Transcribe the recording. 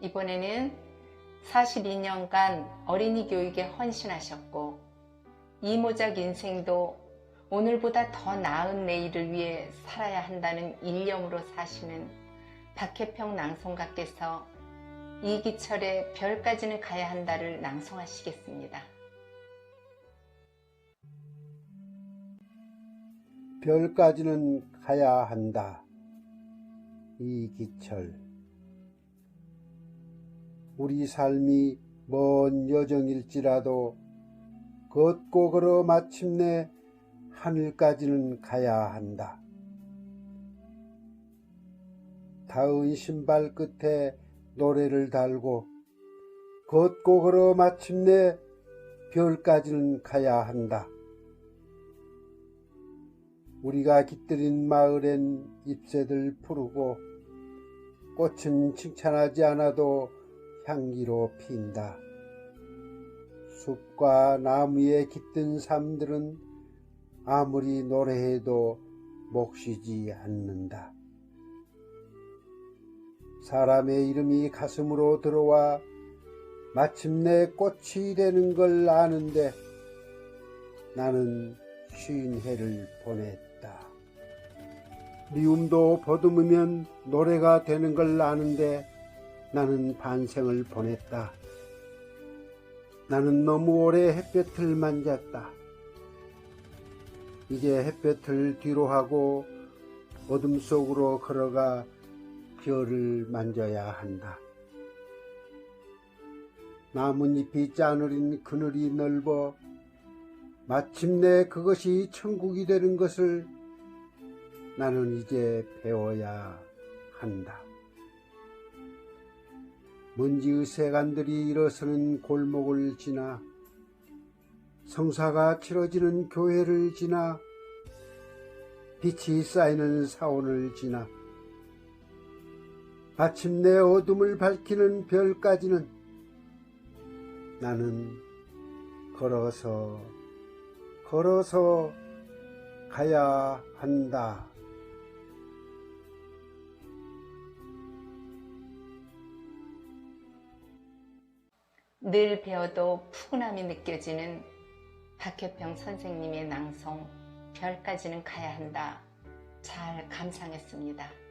이번에는 42년간 어린이 교육에 헌신하셨고 이모작 인생도 오늘보다 더 나은 내일을 위해 살아야 한다는 일념으로 사시는 박혜평 낭송가께서 이기철의 별까지는 가야 한다를 낭송하시겠습니다. 별까지는 가야 한다. 이기철. 우리 삶이 먼 여정일지라도 걷고 걸어 마침내 하늘까지는 가야 한다. 닿은 신발 끝에 노래를 달고 걷고 걸어 마침내 별까지는 가야 한다. 우리가 깃들인 마을엔 잎새들 푸르고 꽃은 칭찬하지 않아도 향기로 핀다. 숲과 나무에 깃든 삶들은 아무리 노래해도 목쉬지 않는다. 사람의 이름이 가슴으로 들어와 마침내 꽃이 되는 걸 아는데 나는 쉰 해를 보냈다. 미움도 버듬으면 노래가 되는 걸 아는데 나는 반생을 보냈다. 나는 너무 오래 햇볕을 만졌다. 이제 햇볕을 뒤로 하고 어둠 속으로 걸어가 별을 만져야 한다. 나뭇잎이 짜느린 그늘이 넓어 마침내 그것이 천국이 되는 것을 나는 이제 배워야 한다. 먼지의 세간들이 일어서는 골목을 지나 성사가 치러지는 교회를 지나 빛이 쌓이는 사원을 지나 마침내 어둠을 밝히는 별까지는 나는 걸어서 걸어서 가야 한다. 늘 배워도 푸근함이 느껴지는 박혜평 선생님의 낭송 별까지는 가야 한다. 잘 감상했습니다.